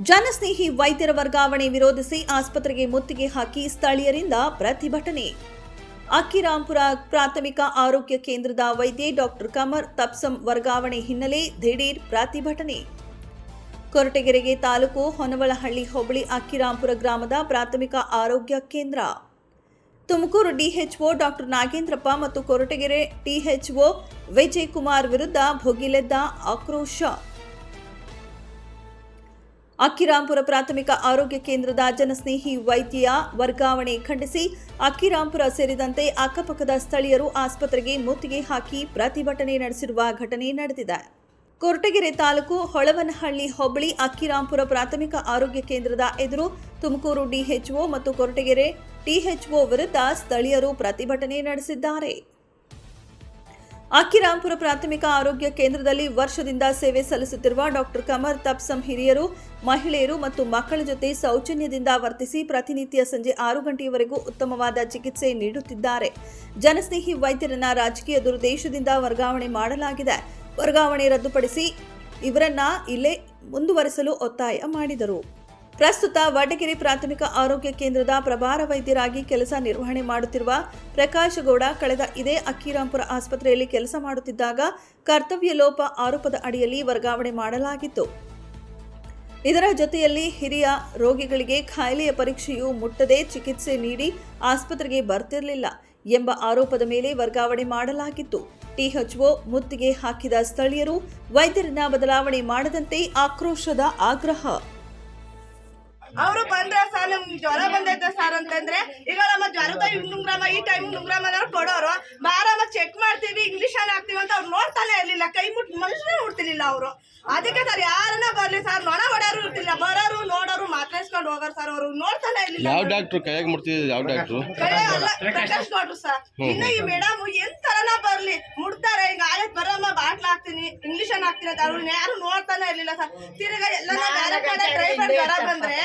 ಜನಸ್ನೇಹಿ ವೈದ್ಯರ ವರ್ಗಾವಣೆ ವಿರೋಧಿಸಿ ಆಸ್ಪತ್ರೆಗೆ ಮುತ್ತಿಗೆ ಹಾಕಿ ಸ್ಥಳೀಯರಿಂದ ಪ್ರತಿಭಟನೆ. ಅಕ್ಕಿರಾಂಪುರ ಪ್ರಾಥಮಿಕ ಆರೋಗ್ಯ ಕೇಂದ್ರದ ವೈದ್ಯೆ ಡಾಕ್ಟರ್ ಕಮರ್ ತಪ್ಸಂ ವರ್ಗಾವಣೆ ಹಿನ್ನೆಲೆ ದಿಢೀರ್ ಪ್ರತಿಭಟನೆ. ಕೊರಟಗೆರೆಗೆ ತಾಲೂಕು ಹೊನವಳಹಳ್ಳಿ ಹೋಬಳಿ ಅಕ್ಕಿರಾಂಪುರ ಗ್ರಾಮದ ಪ್ರಾಥಮಿಕ ಆರೋಗ್ಯ ಕೇಂದ್ರ. ತುಮಕೂರು ಡಿಎಚ್ಒ ಡಾಕ್ಟರ್ ನಾಗೇಂದ್ರಪ್ಪ ಮತ್ತು ಕೊರಟಗೆರೆ ಟಿಎಚ್ಒ ವಿಜಯ್ ಕುಮಾರ್ ವಿರುದ್ಧ ಭೋಗಿಲೆದ್ದ ಆಕ್ರೋಶ. ಅಕ್ಕಿರಾಂಪುರ ಪ್ರಾಥಮಿಕ ಆರೋಗ್ಯ ಕೇಂದ್ರದ ಜನಸ್ನೇಹಿ ವೈದ್ಯ ವರ್ಗಾವಣೆ ಖಂಡಿಸಿ ಅಕ್ಕಿರಾಂಪುರ ಸೇರಿದಂತೆ ಅಕ್ಕಪಕ್ಕದ ಸ್ಥಳೀಯರು ಆಸ್ಪತ್ರೆಗೆ ಮುತ್ತಿಗೆ ಹಾಕಿ ಪ್ರತಿಭಟನೆ ನಡೆಸಿರುವ ಘಟನೆ ನಡೆದಿದೆ. ಕೊರಟಗೆರೆ ತಾಲೂಕು ಹೊಳವನಹಳ್ಳಿ ಹೋಬಳಿ ಅಕ್ಕಿರಾಂಪುರ ಪ್ರಾಥಮಿಕ ಆರೋಗ್ಯ ಕೇಂದ್ರದ ಎದುರು ತುಮಕೂರು ಡಿಎಚ್ಒ ಮತ್ತು ಕೊರಟಗೆರೆ ಟಿಎಚ್ಒ ವಿರುದ್ಧ ಸ್ಥಳೀಯರು ಪ್ರತಿಭಟನೆ ನಡೆಸಿದ್ದಾರೆ. ಅಕ್ಕಿರಾಂಪುರ ಪ್ರಾಥಮಿಕ ಆರೋಗ್ಯ ಕೇಂದ್ರದಲ್ಲಿ ವರ್ಷದಿಂದ ಸೇವೆ ಸಲ್ಲಿಸುತ್ತಿರುವ ಡಾಕ್ಟರ್ ಕಮರ್ ತಪ್ಸಂ ಹಿರಿಯರು, ಮಹಿಳೆಯರು ಮತ್ತು ಮಕ್ಕಳ ಜೊತೆ ಸೌಜನ್ಯದಿಂದ ವರ್ತಿಸಿ ಪ್ರತಿನಿತ್ಯ ಸಂಜೆ ಆರು ಗಂಟೆಯವರೆಗೂ ಉತ್ತಮವಾದ ಚಿಕಿತ್ಸೆ ನೀಡುತ್ತಿದ್ದಾರೆ. ಜನಸ್ನೇಹಿ ವೈದ್ಯರನ್ನ ರಾಜಕೀಯ ದುರುದ್ದೇಶದಿಂದ ವರ್ಗಾವಣೆ ಮಾಡಲಾಗಿದೆ. ವರ್ಗಾವಣೆ ರದ್ದುಪಡಿಸಿ ಇವರನ್ನ ಇಲ್ಲೇ ಮುಂದುವರೆಸಲು ಒತ್ತಾಯ ಮಾಡಿದರು. ಪ್ರಸ್ತುತ ವಡಗಿರಿ ಪ್ರಾಥಮಿಕ ಆರೋಗ್ಯ ಕೇಂದ್ರದ ಪ್ರಭಾರ ವೈದ್ಯರಾಗಿ ಕೆಲಸ ನಿರ್ವಹಣೆ ಮಾಡುತ್ತಿರುವ ಪ್ರಕಾಶ್ ಗೌಡ ಕಳೆದ ಇದೇ ಅಕ್ಕಿರಾಂಪುರ ಆಸ್ಪತ್ರೆಯಲ್ಲಿ ಕೆಲಸ ಮಾಡುತ್ತಿದ್ದಾಗ ಕರ್ತವ್ಯ ಲೋಪ ಆರೋಪದ ಅಡಿಯಲ್ಲಿ ವರ್ಗಾವಣೆ ಮಾಡಲಾಗಿತ್ತು. ಇದರ ಜೊತೆಯಲ್ಲಿ ಹಿರಿಯ ರೋಗಿಗಳಿಗೆ ಖಾಯಿಲೆಯ ಪರೀಕ್ಷೆಯು ಮುಟ್ಟದೆ ಚಿಕಿತ್ಸೆ ನೀಡಿ ಆಸ್ಪತ್ರೆಗೆ ಬರ್ತಿರಲಿಲ್ಲ ಎಂಬ ಆರೋಪದ ಮೇಲೆ ವರ್ಗಾವಣೆ ಮಾಡಲಾಗಿತ್ತು. ಟಿಎಚ್ಒ ಮುತ್ತಿಗೆ ಹಾಕಿದ ಸ್ಥಳೀಯರು ವೈದ್ಯರನ್ನ ಬದಲಾವಣೆ ಮಾಡದಂತೆ ಆಕ್ರೋಶದ ಆಗ್ರಹ. ಬಂದ್ರೆ ಸರ್ ನಮ್ಗೆ ಜ್ವರ ಬಂದೈತೆ ಸರ್ ಅಂತಂದ್ರೆ ಈಗ ನಮ್ಮ ಜ್ವರದ ನುಂಗ್ರಾಮ ಈ ಟೈಮ್ ನುಂಗ್ರಾಮ ಅನ್ನೋರು ಕೊಡೋರು ಬಾರಮ್ಮ ಚೆಕ್ ಮಾಡ್ತೀವಿ ಇಂಗ್ಲಿಷನ್ ಹಾಕ್ತೀವಿ ಅಂತ ಅವ್ರು ನೋಡ್ತಾನೆ ಇರ್ಲಿಲ್ಲ ಕೈ ಮುಟ್ ಮನುಷ್ಯನೇ ಹುಡ್ತಿರ್ಲಿಲ್ಲ ಅವರು. ಅದಕ್ಕೆ ಸರ್ ಯಾರನ್ನ ಬರ್ಲಿ ಸರ್ ನೊಣ ಹೊಡೆಯೋರು ಇರ್ತಿಲ್ಲ ಬರೋರು ನೋಡೋರು ಮಾತಾಡ್ಸ್ಕೊಂಡು ಹೋಗೋರು ಸರ್ ಅವರು ನೋಡ್ತಾನೆ ಇರ್ಲಿಲ್ಲ ಯಾವ ಡಾಕ್ಟರ್ ಕೈಯಾಗ ಮುಡ್ತಿದ್ರು ಯಾವ ಡಾಕ್ಟರ್ ಅಲ್ಲ ಪ್ರಕಾಶ್ ಗೌಡ್ರು ಸರ್. ಇನ್ನು ಈ ಮೇಡಮ್ ಎಂತರನ ಬರ್ಲಿ ಮುಡ್ತಾರೆ ಈಗ ಆಯ್ತು ಬರಮ್ಮ ಬಾಟ್ಲ್ ಹಾಕ್ತೀನಿ ಇಂಗ್ಲಿಷ್ ಹಾಕ್ತೀನಿ ಅವ್ರನ್ನ ಯಾರು ನೋಡ್ತಾನೆ ಇರ್ಲಿಲ್ಲ ಸರ್. ತಿರ್ಗಾ ಎಲ್ಲ ಬೇರೆ ಕಡೆ ಟ್ರೈ ಮಾಡಿ ಬಂದ್ರೆ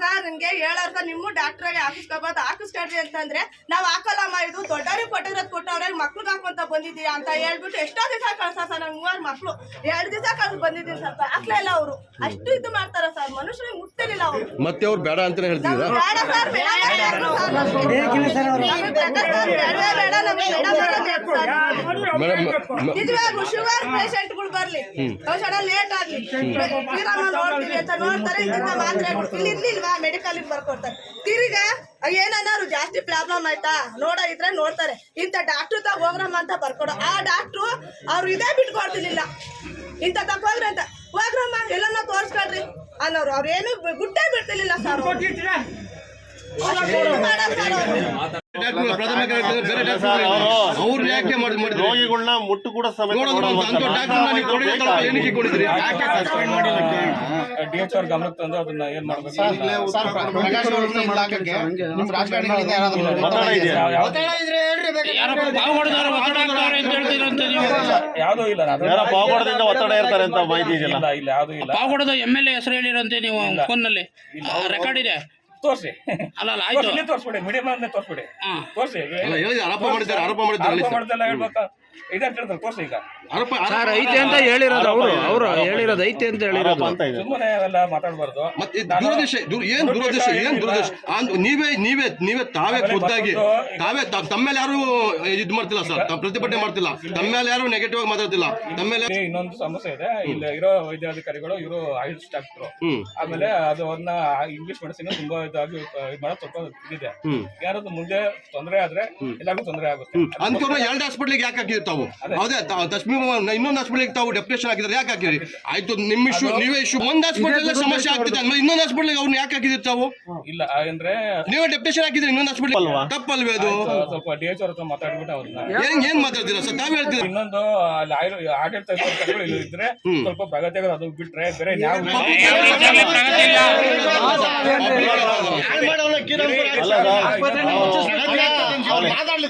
ಸರ್ ನಿಮ್ಗೆ ಹೇಳೋರ್ ಸರ್ ನಿಮ್ಮ ಡಾಕ್ಟ್ರಾಗೆ ಹಾಕಿಸ್ಕೋಬಾರ್ದು ಹಾಕಿಸ್ಕೊಡ್ರಿ ಅಂತಂದ್ರೆ ನಾವ್ ಹಾಕಲ್ಲಮ್ಮ ಇದು ದೊಡ್ಡವ್ರಿಗೆ ಕೊಟ್ಟಿರೋದು ಕೊಟ್ಟವ್ರೆ ಮಕ್ಳಿಗೆ ಹಾಕೊಂತ ಬಂದಿದ್ದೀಯಾ ಅಂತ ಹೇಳ್ಬಿಟ್ಟು ಎಷ್ಟೋ ದಿವಸ ಕಳ್ಸ ಸರ್ ನಂಗೆ ಮೂವಾರು ಮಕ್ಳು. ಎರಡು ದಿವಸ ಕಳ್ಸಿ ಬಂದಿದ್ದೀನಿ ಸರ್ ಹಾಕ್ಲೇ ಇಲ್ಲ ಅವರು. ಅಷ್ಟು ಇದು ಮಾಡ್ತಾರ ಸರ್ ಮನುಷ್ಯನಿಗೆ ಮುಟ್ತಿರ್ಲಿಲ್ಲ ಅವರು. ಮತ್ತೆ ಅವ್ರು ಬೇಡ ಅಂತ ಹೇಳ್ತಿದ್ದೀರಾ? ಬೇಡ ಸರ್ ಬೇಡ ಬೇಡವೇ ಬೇಡ ನಮ್ಗೆ ಬೇಡ ಬೇಡ ಸರ್. ಮೇಡಮ್ ನಿಜವಾಗ್ಲು ಶುಗರ್ ಪೇಷಂಟ್ಗಳು ಬರ್ಲಿ. ಔಷಧ ಲೇಟ್ ಆಗ್ಲಿ. ನೋಡ್ತೀವಿ ಅಂತ ನೋಡ್ತಾರೆ ಇಂಥ ಇಲ್ಲಿ ಇರ್ಲಿಲ್ವಾ ಮೆಡಿಕಲ್ ಬರ್ಕೊಡ್ತಾರೆ. ತಿರ್ಗ ಏನನ್ನಾರು ಜಾಸ್ತಿ ಪ್ರಾಬ್ಲಮ್ ಆಯ್ತಾ? ನೋಡ ಇದ್ರೆ ನೋಡ್ತಾರೆ. ಇಂಥ ಡಾಕ್ಟ್ರು ತಗ ಹೋಗ್ರಮ್ಮ ಅಂತ ಬರ್ಕೊಡೋ. ಆ ಡಾಕ್ಟ್ರು ಅವ್ರು ಇದೇ ಬಿಟ್ಕೊಡ್ತಿರ್ಲಿಲ್ಲ ಇಂಥ ತಗ ಹೋಗ್ರಿ ಅಂತ. ಹೋಗ್ರಮ್ಮ ಎಲ್ಲನ್ನ ತೋರಿಸ್ಕೊಡ್ರಿ ಅನ್ನೋರು. ಅವ್ರು ಏನು ಗುಡ್ಡೇ ಬಿಡ್ತಿರ್ಲಿಲ್ಲ ಸರ್ ಅವ್ರು ಯಾಕೆ ಮಾಡಿ ಮಾಡಿದ್ರು? ರೋಗಿಗಳನ್ನ ಮುಟ್ಟು ಕೂಡ ಸಮೇತ ನೋಡೋದು ನೋಡಲ್ಲ ಅಂತ. ಡಾಕ್ಟ್ರನ್ನ ನೀವು ಕೊಡಗೆ ತಲುಪ ಏನಕ್ಕೆ ಕೊಡಿದ್ರಿ? ಡಿ ಎಚ್ ಅವ್ರ ಗಮನಕ್ಕೆ ತಂದು ಅದನ್ನ ಏನ್? ಯಾವ್ದು? ಇಲ್ಲ ಪಾವಗಡದಿಂದ ಒತ್ತಡ ಇರ್ತಾರೆ ಅಂತ ಮಾಹಿತಿ ಇದೆಯಲ್ಲ? ಇಲ್ಲ ಇಲ್ಲ ಯಾವ್ದು ಇಲ್ಲ. ಪಾವಗಡದ ಎಂ ಎಲ್ ಎ ಹೆಸರು ಹೇಳಿರಂತೆ ನೀವು ಫೋನ್ನಲ್ಲಿ. ರೆಕಾರ್ಡ್ ಇದೆ. ತೋರ್ಸಿ. ಅಲ್ಲ ಅಲ್ಲ ಆಯ್ತು. ಇಲ್ಲಿ ತೋರ್ಸ್ಬಿಡಿ ಮೀಡಿಯಂ ಅಂದ್ರೆ ತೋರ್ಸ್ಬಿಡಿ. ತೋರ್ಸಿ. ಅಲ್ಲ ಹೇಳಿ ಆರೋಪ ಮಾಡಿದ್ದಾರೆ ಆರೋಪ ಮಾಡಿದ್ದಾರೆ ಆರೋಪ ಸರ್. ಮಾಡ್ದೆಲ್ಲ ಹೇಳ್ಬೇಕಾ? ಇದಂತ ಹೇಳ್ತಾರೆ ತೋರ್ಸಿ ಈಗ. ಆರೋಪ ಸರ್ ಐತೆ ಅಂತ ಹೇಳಿರೋದು ಅವರು ಅವರು ಹೇಳಿರೋದು ಐತೆ ಅಂತ ಹೇಳಿರೋದು. ಅಂತ ಇದೆ. ಸುಮ್ಮನೆ ಅವೆಲ್ಲ ಮಾತಾಡಬಾರ್ದು. ಮತ್ತೆ ಇದು ದುರುದ್ದೇಶ ದುರ್- ಏನ್ ದುರುದ್ದೇಶ ಏನ್ ದುರುದ್ದೇಶ? ಅಂದ್- ನೀವೇ ನೀವೇ ನೀವೇ ತಾವೇ ಖುದ್ದಾಗಿ ತಾವೇ ತ- ತಮ್ಮ ಮೇಲೆ ಯಾರು ಇದು ಮಾಡ್ತಿಲ್ಲ ಸರ್ ತಾವ್ ಪ್ರತಿಭಟನೆ ಮಾಡ್ತಿಲ್ಲ. ತಮ್ಮ ಮೇಲೆ ಯಾರು ನೆಗೆಟಿವ್ ಆಗಿ ಮಾತಾಡ್ತಿಲ್ಲ. ತಮ್ಮ ಮೇಲೆ ಇಲ್ಲಿ ಇನ್ನೊಂದು ಸಮಸ್ಯೆ ಇದೆ. ಇಲ್ಲಿ ಇರೋ ವೈದ್ಯಾಧಿಕಾರಿಗಳು ಇವರು ಆಯುಷ್ ಡಾಕ್ಟ್ರು. ಹ್ಮ್. ಆಮೇಲೆ ಅದು ಅದನ್ನ ಇಂಗ್ಲಿಷ್ ಮೆಡಿಸಿನ್ ತುಂಬಾ ಇದಾಗಿ ಮಾಡ ಸ್ವಲ್ಪ ಇದಿದೆ ಹ್ಮ್ ಯಾರಾದ್ರೂ ಮುಂದೆ ತೊಂದರೆ ಆದ್ರೆ ಎಲ್ಲರಿಗೂ ತೊಂದರೆ ಆಗುತ್ತೆ ಅಂತವ್ರು ಎರಡು ಹಾಸ್ಪಿಟ್ಲಿಗೆ ಯಾಕೆ ಹಾಕಿದ್ರು ತಾವು ಅದೇ ತಸ್ಮಿ ಇನ್ನೊಂದು ಹಾಸ್ಪಿಟ್ಲಿಗೆ ತಾವು ಡೆಪ್ಯುಟೇಷನ್ ಹಾಕಿದ್ರೆ ಯಾಕೆ ಹಾಕಿದ್ರಿ ಆಯ್ತು ನಿಮ್ಮ ಇಶ್ಯೂ ನೀವೇ ಇಶ್ಯೂ ಒಂದು ಹಾಸ್ಪಿಟಲ್ ಸಮಸ್ಯೆ ಆಗ್ತಿದೆ ಅಂದ್ರೆ ಇನ್ನೊಂದು ಹಾಸ್ಪಿಟ್ಲಿಗೆ ಅವ್ರನ್ನ ಯಾಕೆ ಹಾಕಿದ್ರು ತಾವು ಇಲ್ಲ ಅಂದ್ರೆ ನೀವೇ ಡೆಪ್ಯುಟೇಷನ್ ಹಾಕಿದ್ರೆ ಇನ್ನೊಂದು ಹಾಸ್ಪಿಟ್ಲ್ ಅಲ್ವಾ? ತಪ್ಪಲ್ವೇ ಅದು ಸ್ವಲ್ಪ ಡಿ ಎಚ್ ಅವ್ರ ಹತ್ರ ಮಾತಾಡ್ಬಿಟ್ಟು ಅವ್ರನ್ನ ಏನ್ ಏನ್ ಮಾತಾಡ್ತೀರಾ ಸರ್ ತಾವ್ ಹೇಳ್ತೀರಾ ಇನ್ನೊಂದು ಆಡಳಿತ ಇದ್ರೆ ಸ್ವಲ್ಪ ಪ್ರಗತಿಯಾಗ ಅದು ಬಿಟ್ರೆ ಬೇರೆ ಯಾವ ಮಾತಾಡ್ಲಿ